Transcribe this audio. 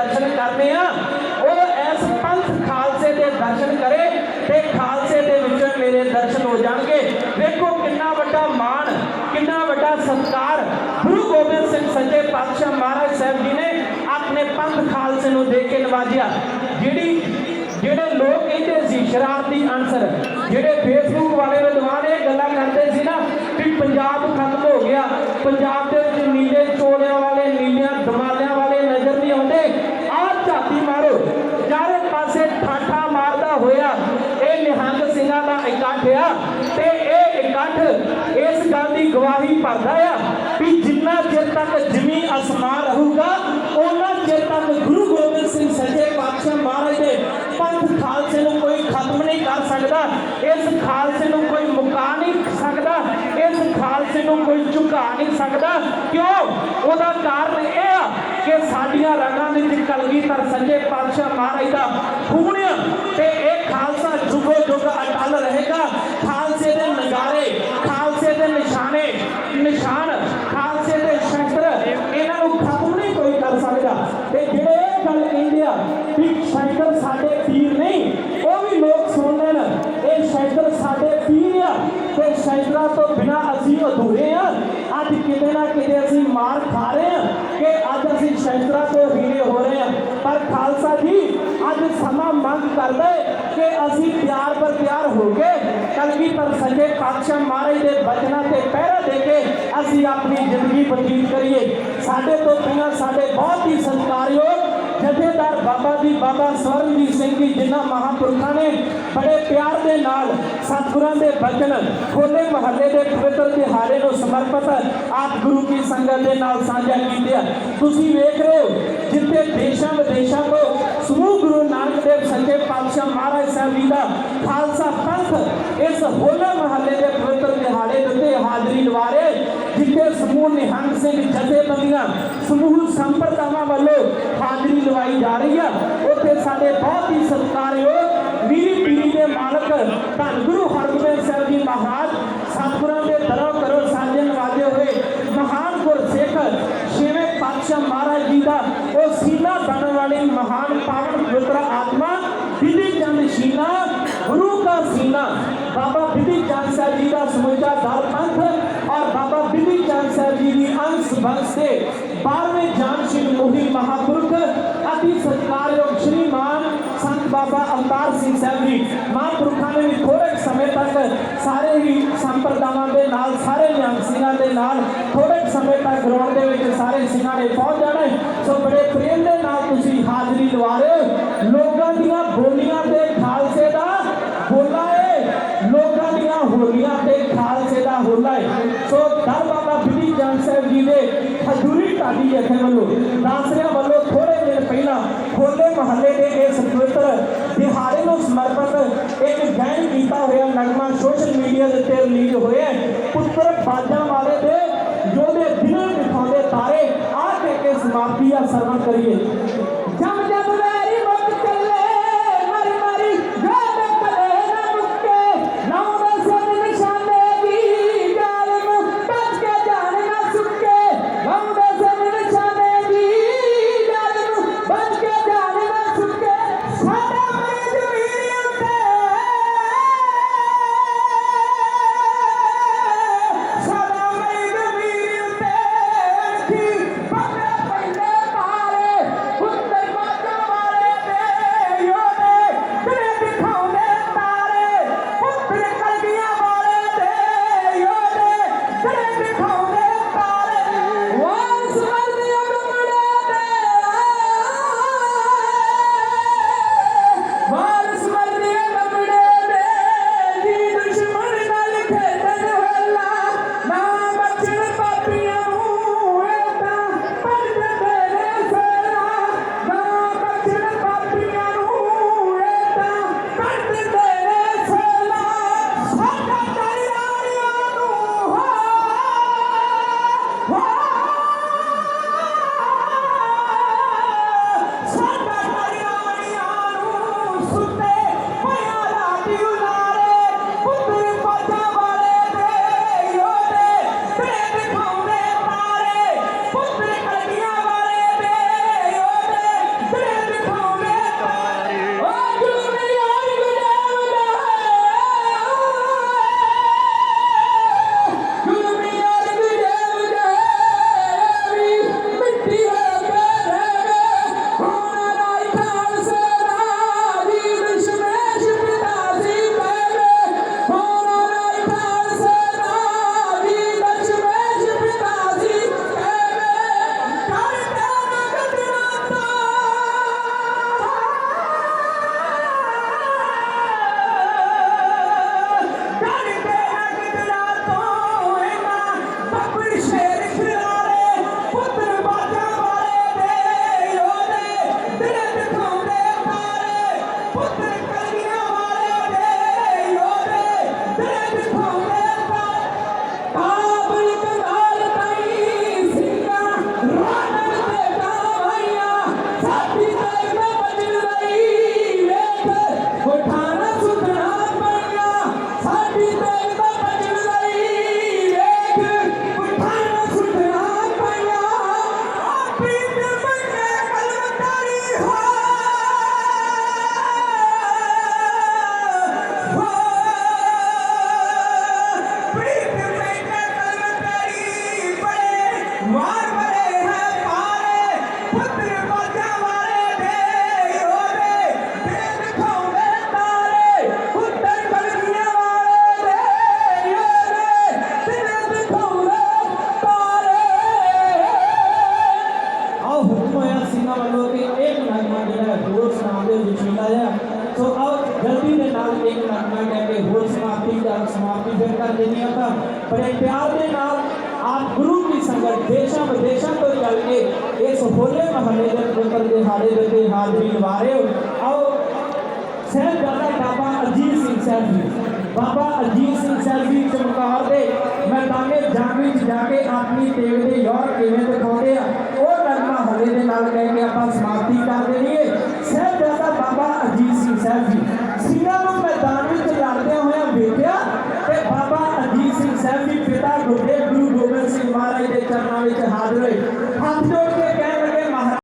ਦਰਸ਼ਨ ਕਰਨੇ ਆ। ਉਹ ਇਸ ਪੰਥ ਖਾਲਸੇ ਦੇ ਦਰਸ਼ਨ ਕਰੇ ਤੇ ਖਾਲਸੇ ਦੇ ਵਿੱਚੋਂ ਮੇਰੇ ਦਰਸ਼ਨ ਹੋ ਜਾਣਗੇ। ਵੇਖੋ ਕਿੰਨਾ ਵੱਡਾ ਮਾਣ, ਕਿੰਨਾ ਵੱਡਾ ਸਤਿਕਾਰ ਗੁਰੂ ਗੋਬਿੰਦ ਸਿੰਘ ਸੱਚੇ ਪਾਤਸ਼ਾਹ ਮਹਾਰਾਜ ਸਾਹਿਬ ਜੀ ਨੇ ਆਪਣੇ ਪੰਥ ਖਾਲਸੇ ਨੂੰ ਦੇ ਕੇ ਨਵਾਜਿਆ। ਜਿਹੜੀ, ਜਿਹੜੇ ਲੋਕ ਕਹਿੰਦੇ ਸੀ ਸ਼ਰਾਰਤੀ ਅਨਸਰ, ਜਿਹੜੇ ਫੇਸਬੁੱਕ ਵਾਲੇ ਵਿਦਵਾਨ ਇਹ ਗੱਲਾਂ ਕਰਦੇ ਸੀ ਨਾ ਕਿ ਪੰਜਾਬ ਖਤਮ ਹੋ ਗਿਆ। ਪੰਜਾਬ ਦੇ ਵਿੱਚ ਨੀਲੇ ਚੋਲਿਆਂ ਵਾਲੇ ਨੀਲਿਆਂ ਦਮਾਲਿਆਂ ਵਾਲੇ ਨਜ਼ਰ ਨਹੀਂ ਆਉਂਦੇ ਆਹ ਝਾਤੀ ਮਾਰੋ ਚਾਰੇ ਪਾਸੇ ਠਾਠਾ ਮਾਰਦਾ ਹੋਇਆ ਇਹ ਨਿਹੰਗ ਸਿੰਘਾਂ ਦਾ ਇਕੱਠ ਆ ਤੇ ਇਹ ਇਕੱਠ ਇਸ ਗੱਲ ਦੀ ਗਵਾਹੀ ਭਰਦਾ ਆ ਵੀ ਜਿੰਨਾ ਚਿਰ ਤੱਕ ਜ਼ਮੀਨ ਅਸਮਾਨ ਰਹੂਗਾ ਉਹਨਾਂ ਚਿਰ ਤੱਕ ਗੁਰੂ ਗੋਬਿੰਦ ਸਿੰਘ ਸੱਚੇ ਪਾਤਸ਼ਾਹ ਮਹਾਰਾਜ ਦੇ ਪੰਥ ਖਾਲਸੇ ਨੂੰ ਕੋਈ ਖਤਮ ਨਹੀਂ ਕਰ ਸਕਦਾ, ਇਸ ਖਾਲਸੇ ਨੂੰ ਕੋਈ ਮੁਕਾ ਨਹੀਂ ਸਕਦਾ, ਇਸ ਖਾਲਸੇ ਨੂੰ ਕੋਈ ਝੁਕਾ ਨਹੀਂ ਸਕਦਾ। ਕਿਉਂ? ਉਹਦਾ ਕਾਰਨ ਇਹ ਆ ਕਿ ਸਾਡੀਆਂ ਰਗਾਂ ਦੇ ਵਿੱਚ ਕਲਗੀਧਰ ਸੱਜੇ ਪਾਤਸ਼ਾਹ ਮਹਾਰਾਜ ਦਾ ਖੂਨ ਤੇ ਇਹ ਖਾਲਸਾ ਜੁਗੋ ਜੁਗ ਅਟਲ ਰਹੇਗਾ ਖਾਲਸੇ ਦੇ ਨਜ਼ਾਰੇ ਖਾਲਸੇ ਦੇ ਨਿਸ਼ਾਨੇ ਨਿਸ਼ਾਨ ਖਾਲਸੇ ਦੇ ਸ਼ਸਤਰ ਇਹਨਾਂ ਨੂੰ ਖਤਮ ਨਹੀਂ ਕੋਈ ਕਰ ਸਕਦਾ ਤੇ ਜਿਹੜੇ ਇਹ ਗੱਲ ਕਹਿੰਦੇ ਆ ਵੀ ਸ਼ਸਤਰ ਸਾਡੇ ਪੀਰ ਨਹੀਂ ਉਹ ਵੀ ਲੋਕ ਸੁਣ ਲੈਣ ਇਹ ਸ਼ਸਤਰ ਸਾਡੇ ਪੀਰ ਆ ਤੇ ਤੋਂ ਬਿਨਾ ਅਸੀਂ ਅਧੂਰੇ ਆ? ਅੱਜ ਕਿਤੇ ਨਾ ਕਿਤੇ ਅਸੀਂ ਮਾਰ ਖਾ ਰਹੇ ਆ ਕਿ ਅੱਜ ਅਸੀਂ ਸ਼ਸਤਰਾਂ ਤੋਂ ਹੀਰੇ ਹੋ ਰਹੇ ਆ। ਪਰ ਖਾਲਸਾ ਜੀ, ਅੱਜ ਸਮਾਂ ਮੰਗ ਕਰਦਾ ਹੈ ਕਿ ਅਸੀਂ ਪਿਆਰ ਪਰ ਪਿਆਰ ਹੋ ਕੇ ਕਲਗੀਧਰ ਸੱਚੇ ਪਾਤਸ਼ਾਹ ਮਹਾਰਾਜ ਦੇ ਬਚਨਾਂ ਤੇ ਪਹਿਰਾ ਦੇ ਕੇ ਅਸੀਂ ਆਪਣੀ ਜ਼ਿੰਦਗੀ ਬਤੀਤ ਕਰੀਏ। ਸਾਡੇ ਤੋਂ ਬਿਨਾਂ ਸਾਡੇ ਬਹੁਤ ਹੀ ਸਤਿਕਾਰਯੋਗ ਜਥੇਦਾਰ ਬਾਬਾ ਜੀ, ਬਾਬਾ ਸਵਰਨਜੀਤ ਸਿੰਘ ਜੀ, ਜਿਨ੍ਹਾਂ ਮਹਾਂਪੁਰਖਾਂ ਨੇ ਬੜੇ ਪਿਆਰ ਦੇ ਨਾਲ ਸਤਿਗੁਰਾਂ ਦੇ ਬਚਨ ਖੋਲੇ ਮਹੱਲੇ ਦੇ ਪਵਿੱਤਰ ਦਿਹਾੜੇ ਨੂੰ ਸਮਰਪਿਤ ਆਪ ਗੁਰੂ ਕੀ ਸੰਗਤ ਦੇ ਨਾਲ ਸਾਂਝਾ ਕੀਤੇ ਤੁਸੀਂ ਵੇਖ ਰਹੇ ਹੋ ਜਿੱਥੇ ਦੇਸ਼ਾਂ ਵਿਦੇਸ਼ਾਂ ਤੋਂ ਸਮੂਹ ਗੁਰੂ ਨਾਨਕ ਦੇਵ ਸੱਚੇ ਪਾਤਸ਼ਾਹ ਮਹਾਰਾਜ ਸਾਹਿਬ ਜੀ ਦਾ ਖਾਲਸਾ ਪੰਥ ਇਸ ਹੋਲੇ ਮਹੱਲੇ ਦੇ ਪਵਿੱਤਰ ਦਿਹਾੜੇ ਦੇ ਉੱਤੇ ਹਾਜ਼ਰੀ ਲਵਾ ਰਹੇ ਨਿਹੰਗ ਸਿੰਘ ਜਥੇਬੰਦੀਆਂ ਸਮੂਹ ਸੰਪਰਦਾਵਾਂ ਵੱਲੋਂ ਹਾਜ਼ਰੀ ਲਵਾਈ ਜਾ ਰਹੀ ਆ। ਉੱਥੇ ਸਾਡੇ ਬਹੁਤ ਹੀ ਸਤਿਕਾਰਯੋਗ ਮੀਰੀ ਪੀਰੀ ਦੇ ਮਾਲਕ ਧੰਨ ਗੁਰੂ ਹਰਗੋਬਿੰਦ ਸਾਹਿਬ ਜੀ ਮਹਾਰਾਜ ਸਤਿਗੁਰਾਂ ਦੇ ਦਰੋਂ ਕਰੋ ਸਾਜੇ ਨਵਾਜੇ ਹੋਏ ਮਹਾਨ ਗੁਰਸਿੱਖ ਛੇਵੇਂ ਪਾਤਸ਼ਾਹ ਮਹਾਰਾਜ ਜੀ ਦਾ ਉਹ ਸੀਨਾ ਬਣਨ ਵਾਲੀ ਮਹਾਨ ਪਾਵਨ ਪਵਿੱਤਰ ਆਤਮਾ ਬਿਧੀ ਚੰਦ ਸ਼ੀਨਾ ਗੁਰੂ ਦਾ ਸੀਨਾ ਬਾਬਾ ਬਿਧੀ ਚੰਦ ਸਾਹਿਬ ਜੀ ਦਾ ਸਮੁੱਚਾ ਦਲ ਪੰਥ ਔਰ ਬਾਬਾ ਬਿਧੀ ਚੰਦ ਸਾਹਿਬ ਜੀ ਦੀ ਅੰਸ਼ ਬੰਸ ਦੇ 12ਵੇਂ ਜਾਨ ਸਿੰਘ ਮੋਹੀ ਮਹਾਪੁਰਖ ਅਤੀ ਸਤਿਕਾਰਯੋਗ ਸ਼੍ਰੀਮਾਨ ਸੰਤ ਬਾਬਾ ਅਵਤਾਰ ਸਿੰਘ ਸਾਹਿਬ ਜੀ ਮਹਾਂਪੁਰਖਾਂ ਨੇ ਵੀ ਥੋੜੇ ਸਮੇਂ ਤੱਕ ਸਾਰੇ ਹੀ ਸੰਪਰਦਾਵਾਂ ਦੇ ਨਾਲ ਸਾਰੇ ਨਿਹੰਗ ਸਿੰਘਾਂ ਦੇ ਨਾਲ ਥੋੜੇ ਸਮੇਂ ਤੱਕ ਗਰਾਊਂਡ ਦੇ ਵਿੱਚ ਸਾਰੇ ਸਿੰਘਾਂ ਨੇ ਪਹੁੰਚ ਜਾਣਾ ਹੈ। ਸੋ ਬੜੇ ਪ੍ਰੇਮ ਦੇ ਨਾਲ ਤੁਸੀਂ ਹਾਜ਼ਰੀ ਲਵਾ ਰਹੇ ਹੋ ਲੋਕਾਂ ਹਜ਼ੂਰੀ ਵੱਲੋਂ ਦਾਸਰਿਆਂ ਵੱਲੋਂ ਥੋੜੇ ਦਿਨ ਪਹਿਲਾਂ ਹੋਲੇ ਮਹੱਲੇ ਦੇ ਇਸ ਪਵਿੱਤਰ ਦਿਹਾੜੇ ਨੂੰ ਸਮਰਪਿਤ ਇੱਕ ਗਾਇਨ ਕੀਤਾ ਹੋਇਆ ਨਗਮਾ ਸੋਸ਼ਲ ਮੀਡੀਆ ਦੇ ਉੱਤੇ ਰਿਲੀਜ਼ ਹੋਇਆ ਪੁੱਤਰ ਬਾਜਾਂ ਵਾਲੇ ਦੇ ਯੋਧੇ ਦਿਨਾਂ ਦਿਖਾਉਂਦੇ ਤਾਰੇ ਆ ਕੇ ਕੇ ਸਮਾਪਤੀ ਆ, ਸਰਵਣ ਕਰੀਏ। कर देने था बड़े प्यार के नाल आप गुरु की संगत देशों विदेशों तो चल के इस होले महल्ले के पुत्र के हाले के हाजरी लवा रहे हो आओ ਸਾਹਿਬਜ਼ਾਦਾ ਬਾਬਾ ਅਜੀਤ ਸਿੰਘ ਸਾਹਿਬ ਜੀ। ਬਾਬਾ ਅਜੀਤ ਸਿੰਘ ਸਾਹਿਬ ਜੀ ਚਮਕਾਰ ਦੇ ਮੈਦਾਨੇ ਜਾਮੀ ਚ ਜਾ ਕੇ ਆਪਣੀ ਟੇਕ ਦੇ ਯਾਰ ਕਿਵੇਂ ਦਿਖਾਉਂਦੇ ਆ, ਉਹ ਨਗਮਾ ਹਲੇ ਦੇ ਨਾਲ ਲੈ ਕੇ ਆਪਾਂ ਸਮਾਪਤੀ